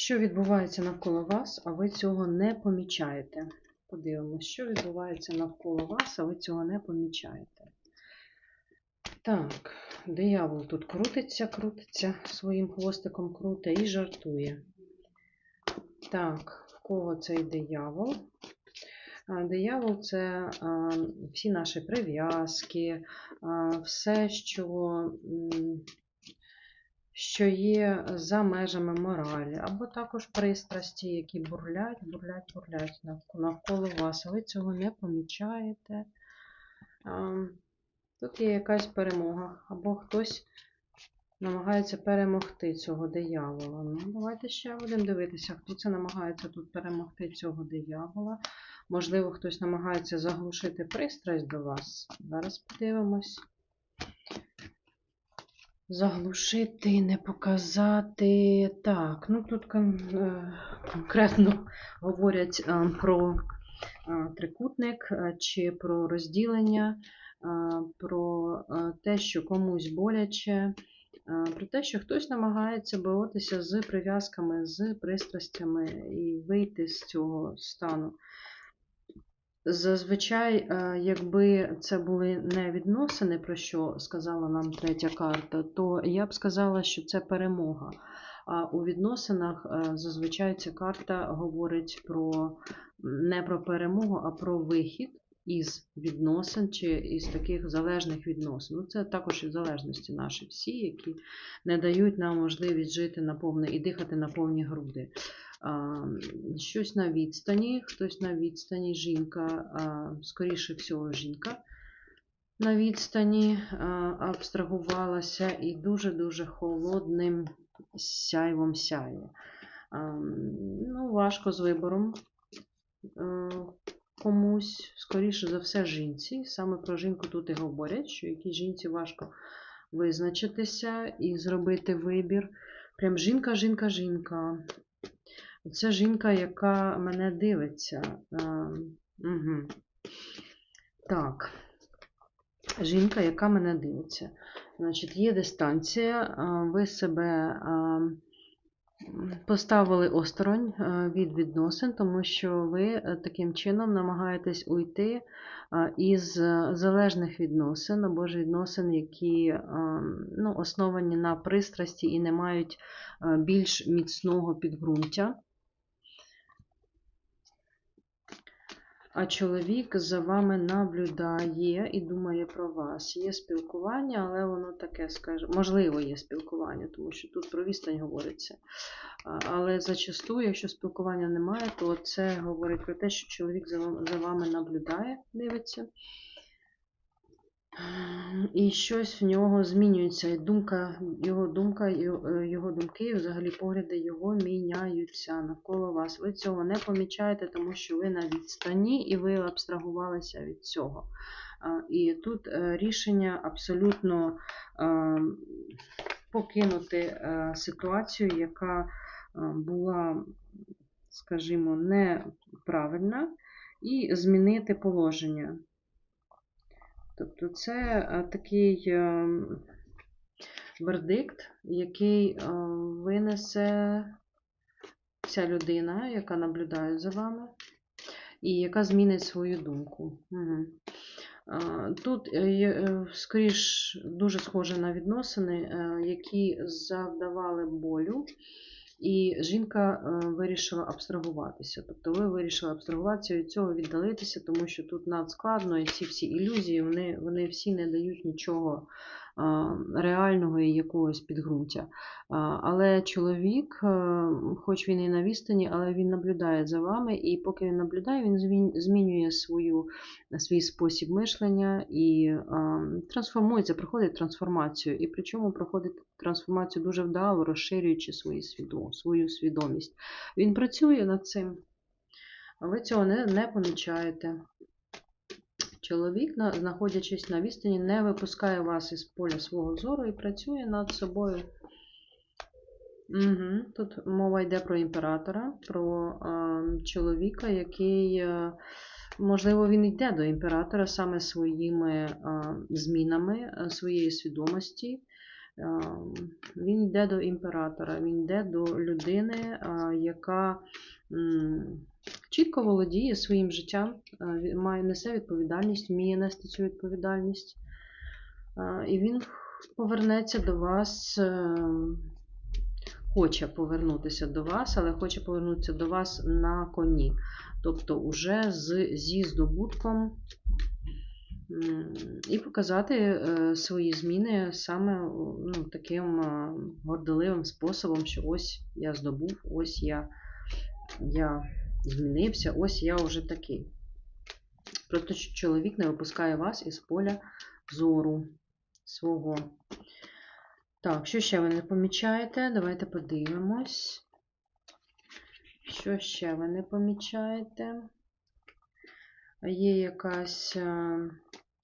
Що відбувається навколо вас, а ви цього не помічаєте? Подивимось, що відбувається навколо вас, а ви цього не помічаєте. Так, диявол тут крутиться, крутиться, своїм хвостиком круте і жартує. Так, в кого цей диявол? Диявол це всі наші прив'язки, все, що, що є за межами моралі, або також пристрасті, які бурлять, бурлять, бурлять навколо вас, ви цього не помічаєте. Тут є якась перемога, або хтось намагається перемогти цього диявола. Ну, давайте ще будемо дивитися, хто це намагається тут перемогти цього диявола. Можливо, хтось намагається заглушити пристрасть до вас. Зараз подивимось. Заглушити, не показати. Так, ну тут е, конкретно говорять е, про е, трикутник чи про розділення, про те, що комусь боляче, про те, що хтось намагається боротися з прив'язками, з пристрастями і вийти з цього стану. Зазвичай, е, якби це були не відносини, про що сказала нам третя карта, то я б сказала, що це перемога. А у відносинах е, зазвичай ця карта говорить про не про перемогу, а про вихід із відносин чи із таких залежних відносин. Ну, це також і залежності наші всі, які не дають нам можливість жити на повне і дихати на повні груди. Щось на відстані, хтось на відстані, жінка, скоріше всього, жінка на відстані абстрагувалася і дуже-дуже холодним сяйвом сяє. Ну, важко з вибором комусь, скоріше за все, жінці. Саме про жінку тут і говорять, що якій жінці важко визначитися і зробити вибір. Прям жінка, жінка, жінка. Це жінка, яка мене дивиться. Угу. Так. Жінка, яка мене дивиться. Значить, є дистанція, ви себе поставили осторонь від відносин, тому що ви е, таким чином намагаєтесь уйти із е, залежних відносин або ж відносин, які ну, основані на пристрасті і не мають більш міцного підґрунтя. А чоловік за вами наблюдає і думає про вас. Є спілкування, але воно таке, скаже, можливо, є спілкування, тому що тут про відстань говориться. Але зачасту, якщо спілкування немає, то це говорить про те, що чоловік за вами наблюдає, дивиться. І щось в нього змінюється, і думка, його думка, його його думки, і взагалі погляди його міняються навколо вас. Ви цього не помічаєте, тому що ви на відстані і ви абстрагувалися від цього. І тут е, рішення абсолютно е, покинути е, ситуацію, яка е, була, скажімо, неправильна, і змінити положення. Тобто це е, такий е, вердикт, який е, винесе ця людина, яка наблюдає за вами, і яка змінить свою думку. Угу. Тут, скоріш, дуже схоже на відносини, які завдавали болю. І жінка е, вирішила абстрагуватися. Тобто ви вирішили абстрагуватися від цього, віддалитися, тому що тут надскладно, і ці всі ілюзії, вони, вони всі не дають нічого реального і якогось підґрунтя. Але чоловік, е, хоч він і на відстані, але він наблюдає за вами, і поки він наблюдає, він змінює свою, свій спосіб мишлення і трансформується, проходить трансформацію. І причому проходить трансформацію дуже вдало, розширюючи свою, свою свідомість. Він працює над цим, а ви цього не, не помічаєте. Чоловік, знаходячись на відстані, не випускає вас із поля свого зору і працює над собою. Угу. Тут мова йде про імператора, про е, чоловіка, який, е, можливо, він йде до імператора саме своїми е, змінами, е, своєї свідомості. Е, Він йде до імператора, він йде до людини, е, яка чітко володіє своїм життям, е, має несе відповідальність, вміє нести цю відповідальність. Е, І він повернеться до вас, хоче повернутися до вас, але хоче повернутися до вас на коні. Тобто уже з, зі здобутком і показати е, свої зміни саме ну, таким горделивим способом, що ось я здобув, ось я, я змінився, ось я вже такий. Просто чоловік не випускає вас із поля зору свого. Так, що ще ви не помічаєте? Давайте подивимось. Що ще ви не помічаєте? Є якась е,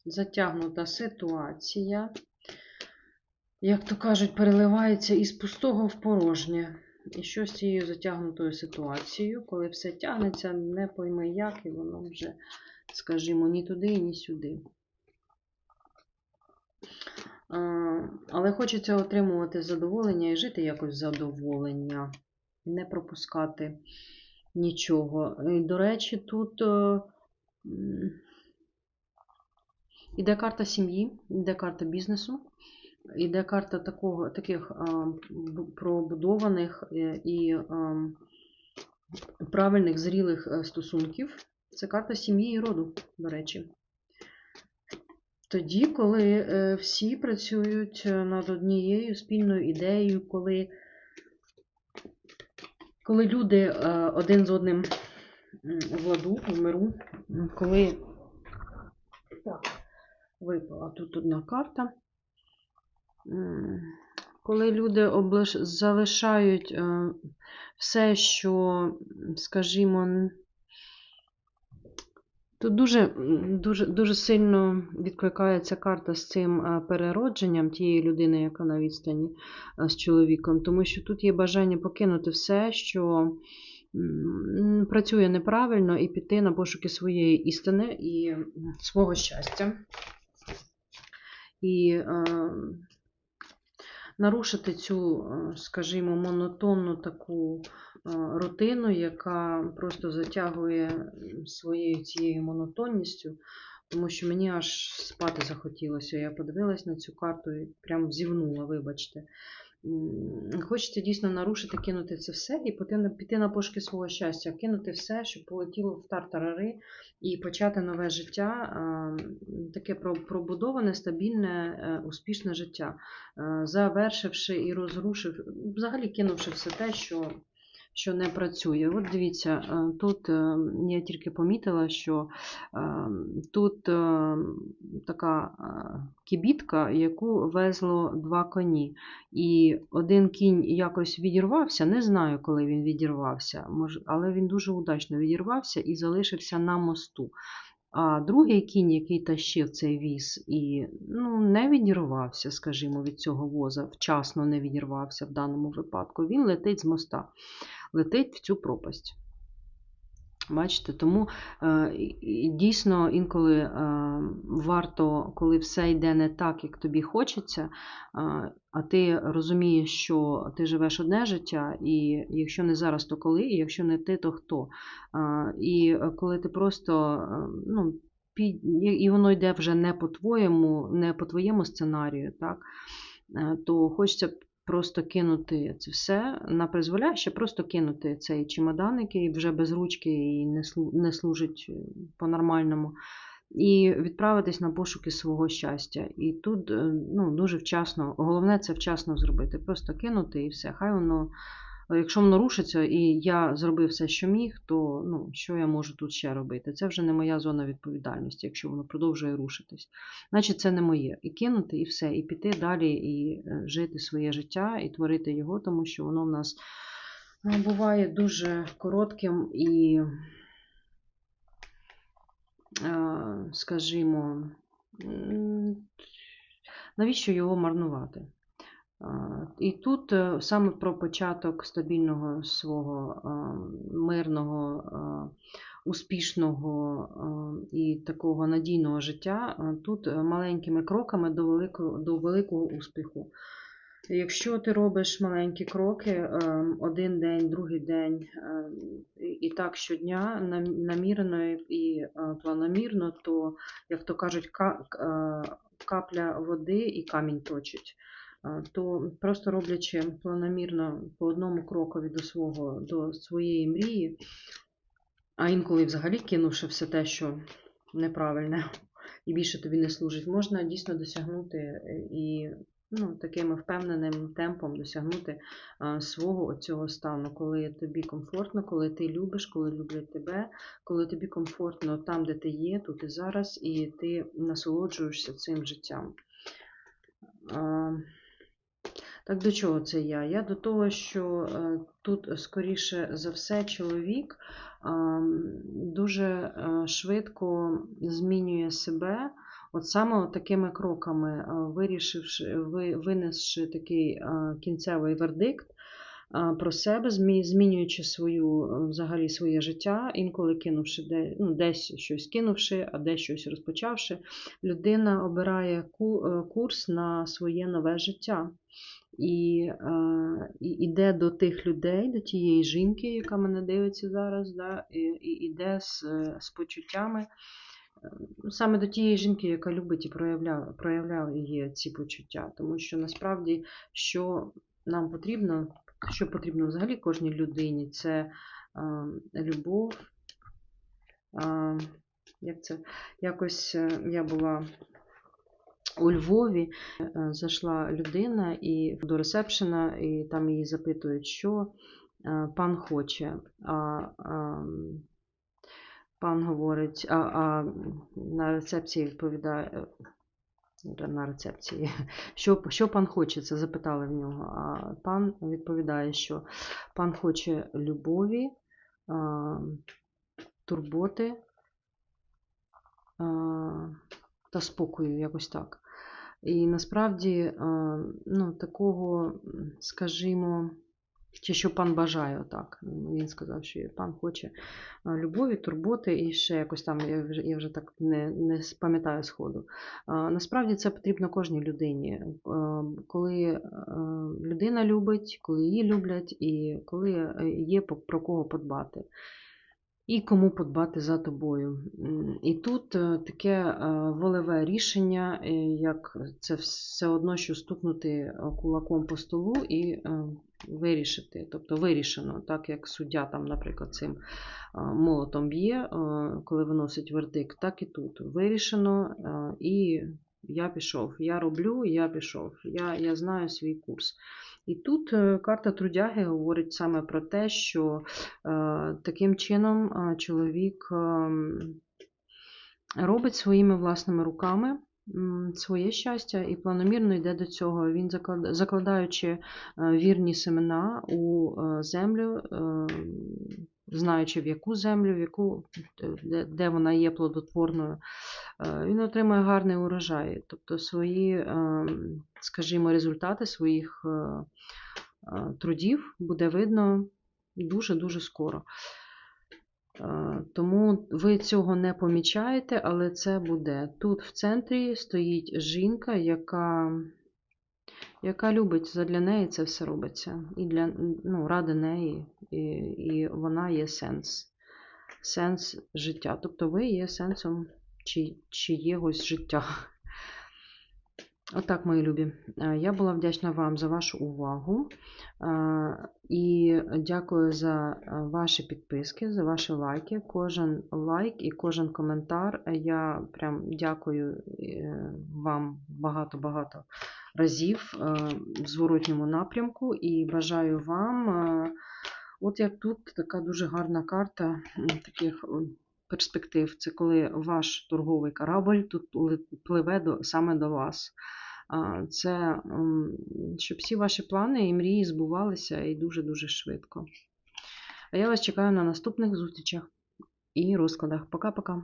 затягнута ситуація. Як то кажуть, переливається із пустого в порожнє. І що з цією затягнутою ситуацією, коли все тягнеться, не пойми як, і воно вже, скажімо, ні туди, ні сюди. Але хочеться отримувати задоволення і жити якось задоволення, не пропускати нічого. І, до речі, тут е, іде карта сім'ї, іде карта бізнесу, іде карта такого, таких а, пробудованих е, і а, правильних зрілих е, стосунків. Це карта сім'ї і роду, до речі. Тоді, коли е, всі працюють над однією спільною ідеєю, коли, коли люди один з одним в ладу, в миру, коли так, випала тут одна карта. Коли люди залишають е, все, що, скажімо, Тут дуже, дуже, дуже сильно відкликається карта з цим е, переродженням тієї людини, яка на відстані е, з чоловіком, тому що тут є бажання покинути все, що працює неправильно, і піти на пошуки своєї істини і свого щастя. І е, нарушити цю, е, скажімо, монотонну таку е, рутину, яка просто затягує своєю цією монотонністю, тому що мені аж спати захотілося. Я подивилась на цю карту і прям зівнула, вибачте. Хочеться дійсно нарушити, кинути це все і піти на, пошуки свого щастя, кинути все, щоб полетіло в тартарари і почати нове життя, таке про- пробудоване, стабільне, е, успішне життя. Е, завершивши і розрушив, взагалі кинувши все те, що, що не працює. От дивіться, е, тут е, я тільки помітила, що е, тут така кібітка, яку везло два коні. І один кінь якось відірвався, не знаю, коли він відірвався, але він дуже удачно відірвався і залишився на мосту. А другий кінь, який тащив цей віз, і ну, не відірвався, скажімо, від цього воза, вчасно не відірвався в даному випадку. Він летить з моста, летить в цю пропасть. Бачите, тому е, дійсно інколи е, варто, коли все йде не так, як тобі хочеться, е, а ти розумієш, що ти живеш одне життя, і якщо не зараз, то коли, і якщо не ти, то хто. І коли ти просто ну, і воно йде вже не по твоєму, не по твоєму сценарію, так, то хочеться просто кинути це все на призволяще, просто кинути цей чемодан, який вже без ручки і не, служить е, по-нормальному, і відправитись на пошуки свого щастя. І тут е, ну, дуже вчасно, головне це вчасно зробити. Просто кинути і все. Хай воно, якщо воно рушиться, і я зробив все, що міг, то ну, що я можу тут ще робити? Це вже не моя зона відповідальності, якщо воно продовжує рушитись. Значить, це не моє. І кинути, і все, і піти далі, і е, жити своє життя, і творити його, тому що воно в нас е, буває дуже коротким і, е, скажімо, навіщо його марнувати? Е, І тут е, саме про початок стабільного свого е, мирного, е, успішного е, і такого надійного життя, е, тут е, маленькими кроками до великого, до великого успіху. Якщо ти робиш маленькі кроки, ем, один день, другий день, і- так щодня, нам- намірено і е, планомірно, то, як то кажуть, е, капля води і камінь точить. То просто роблячи планомірно по одному крокові до свого, до своєї мрії, а інколи взагалі кинувши все те, що неправильне і більше тобі не служить, можна дійсно досягнути е, і ну, таким впевненим темпом досягнути свого цього стану, коли тобі комфортно, коли ти любиш, коли люблять тебе, коли тобі комфортно там, де ти є, тут і зараз, і ти насолоджуєшся цим життям. Так до чого це я? Я до того, що е, тут, скоріше за все, чоловік дуже е, швидко змінює себе, от саме такими кроками, е, вирішивши, винесши такий е, кінцевий вердикт е, про себе, змінюючи свою, е, взагалі своє життя, інколи кинувши де, ну, десь щось кинувши, а десь щось розпочавши, людина обирає е, курс на своє нове життя і, е, і іде до тих людей, до тієї жінки, яка мене дивиться зараз, да, і, і іде з, з почуттями. е, Саме до тієї жінки, яка любить і проявляє, проявляє її ці почуття. Тому що насправді, що нам потрібно, що потрібно взагалі кожній людині, це е, любов. Е, як це? Якось е, я була у Львові е, зайшла людина і до ресепшена, і там її запитують, що е, пан хоче. А, а, пан говорить, а, а на рецепції відповідає. е, На рецепції, що, що пан хоче, це запитали в нього. А пан відповідає, що пан хоче любові, турботи та спокою, якось так. І насправді, ну, такого, скажімо, чи що пан бажає отак. Він сказав, що пан хоче любові, турботи і ще якось там, я вже, я вже так не, не пам'ятаю сходу. Насправді це потрібно кожній людині. Коли людина любить, коли її люблять, і коли е, є про кого подбати. І кому подбати за тобою. І тут е, таке е, волеве рішення, е, як це все одно, що стукнути кулаком по столу і вирішити. Тобто вирішено, так як суддя там, наприклад, цим молотом б'є, коли виносить вердикт, так і тут. Вирішено, і я пішов. Я роблю, я пішов. Я, я знаю свій курс. І тут е, карта трудяги говорить саме про те, що е, таким чином е, чоловік ем, робить своїми власними руками своє щастя і планомірно йде до цього. Він закладаючи вірні семена у землю, е, знаючи в яку землю, в яку, де, де вона є плодотворною, е, він отримує гарний урожай. Тобто свої, ем, скажімо, результати своїх е, е, трудів буде видно дуже-дуже скоро. Е, Тому ви цього не помічаєте, але це буде. Тут в центрі стоїть жінка, яка, яка любить задля неї це все робиться. І для, ну, ради неї, і, і вона є сенс. Сенс життя. Тобто ви є сенсом чи, чиєгось життя. Отак, мої любі. Е, Я була вдячна вам за вашу увагу. Е, І дякую за е, ваші підписки, за ваші лайки. Кожен лайк і кожен коментар. Я прям дякую вам багато-багато разів е, в зворотньому напрямку і бажаю вам, е, от як тут така дуже гарна карта таких перспектив. Це коли ваш торговий корабль тут пливе до, саме до вас. Це щоб всі ваші плани і мрії збувалися і дуже-дуже швидко. А я вас чекаю на наступних зустрічах і розкладах. Пока-пока.